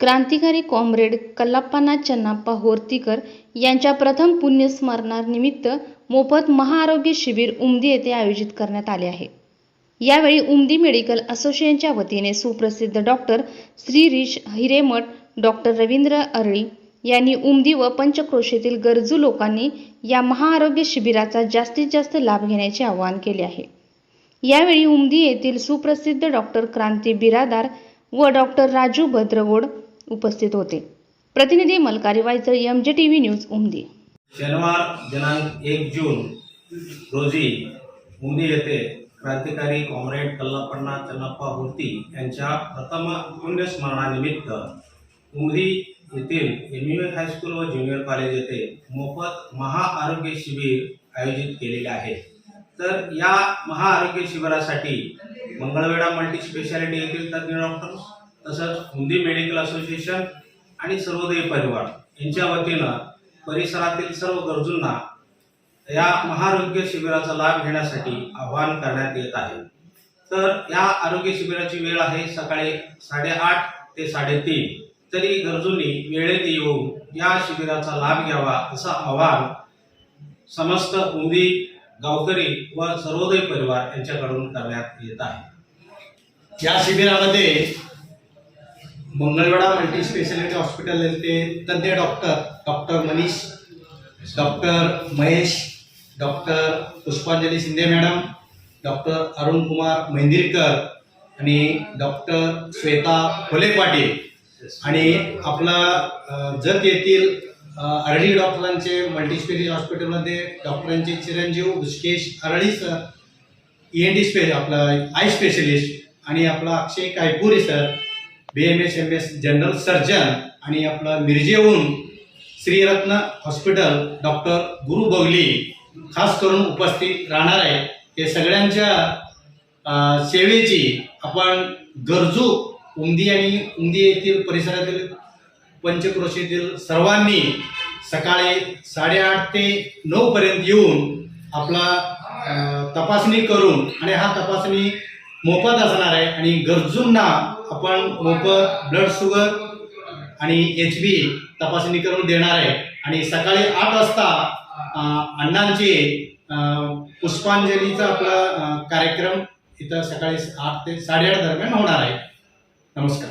क्रांतिकारी कॉम्रेड कल्लाप्पाना चन्नाप्पा होर्तीकर यांच्या प्रथम पुण्यस्मरणानिमित्त मोफत महाआरोग्य शिबिर उमदी येथे आयोजित करण्यात आले आहे. यावेळी उमदी मेडिकल असोसिएशनच्या वतीने सुप्रसिद्ध डॉक्टर श्रीरीश हिरेमठ डॉक्टर रवींद्र अरळी यांनी उमदी व पंचक्रोशीतील गरजू लोकांनी या महाआरोग्य शिबिराचा जास्तीत जास्त लाभ घेण्याचे आवाहन केले आहे. यावेळी उमदी येथील सुप्रसिद्ध डॉक्टर क्रांती बिरादार व डॉक्टर राजू भद्रगोड उपस्थित होते. प्रतिनिधी Malkari Waychal M J T V news Umadi. शनिवार दिनांक एक जून रोजी उमदी येथे क्रांतिकारी कॉम्रेड कल्लापण्णा चन्नप्पा हुर्ती यांच्या प्रथम पुण्यस्मरणानिमित्त उमदी येथील एम यू हायस्कूल व ज्युनियर कॉलेज येथे मोफत महाआरोग्य शिबिर आयोजित केलेले आहे. तर या महाआरोग्य शिबिरासाठी मंगळवेढा मल्टी स्पेशालिटी येथील तज्ज्ञ डॉक्टर्स तसंच हुंदी मेडिकल असोसिएशन आणि सर्वोदय परिवार यांच्या वतीनं परिसरातील सर्व गरजूंना या महाआरोग्य शिबिराचा लाभ घेण्यासाठी आवाहन करण्यात येत आहे. तर या आरोग्य शिबिराची वेळ आहे सकाळी साडेआठ ते साडेतीन. तरी गरजूंनी वेळेत येऊन या शिबिराचा लाभ घ्यावा असं आवाहन समस्त हुंदी गावकरी व सर्वोदय परिवार यांच्याकडून करण्यात येत आहे. या शिबिरामध्ये मंगळवेढा मल्टी स्पेशालिटी हॉस्पिटल येथे तज्ज्ञ doctor doctor Manish doctor Mahesh doctor Pushpanjali Shinde madam doctor Arun Kumar Mehandirkar आणि डॉक्टर श्वेता फुले पाटील. आणि आपला जत येथील अरळी डॉक्टरांचे मल्टी हॉस्पिटलमध्ये डॉक्टरांचे चिरंजीव Hrishikesh Arali sir E N D स्पे आपला आय स्पेशलिस्ट आणि आपला Akshay Kaipuri sir. B M S M S general surgeon आणि आपला मिरजेहून श्रीरत्न हॉस्पिटल डॉक्टर गुरु बगली खास करून उपस्थित राहणार आहे. ते सगळ्यांच्या सेवेची आपण गरजू उमदी आणि उमदी येथील परिसरातील पंचक्रोशीतील सर्वांनी सकाळी साडेआठ ते नऊपर्यंत येऊन आपला तपासणी करून आणि हा तपासणी मोफत असणार आहे आणि गरजूंना आपण मोफत ब्लड शुगर आणि एच बी तपासणी करून देणार आहे. आणि सकाळी आठ वाजता अण्णांचे पुष्पांजलीचा आपला कार्यक्रम इथं सकाळी आठ ते साडेआठ दरम्यान होणार आहे. नमस्कार.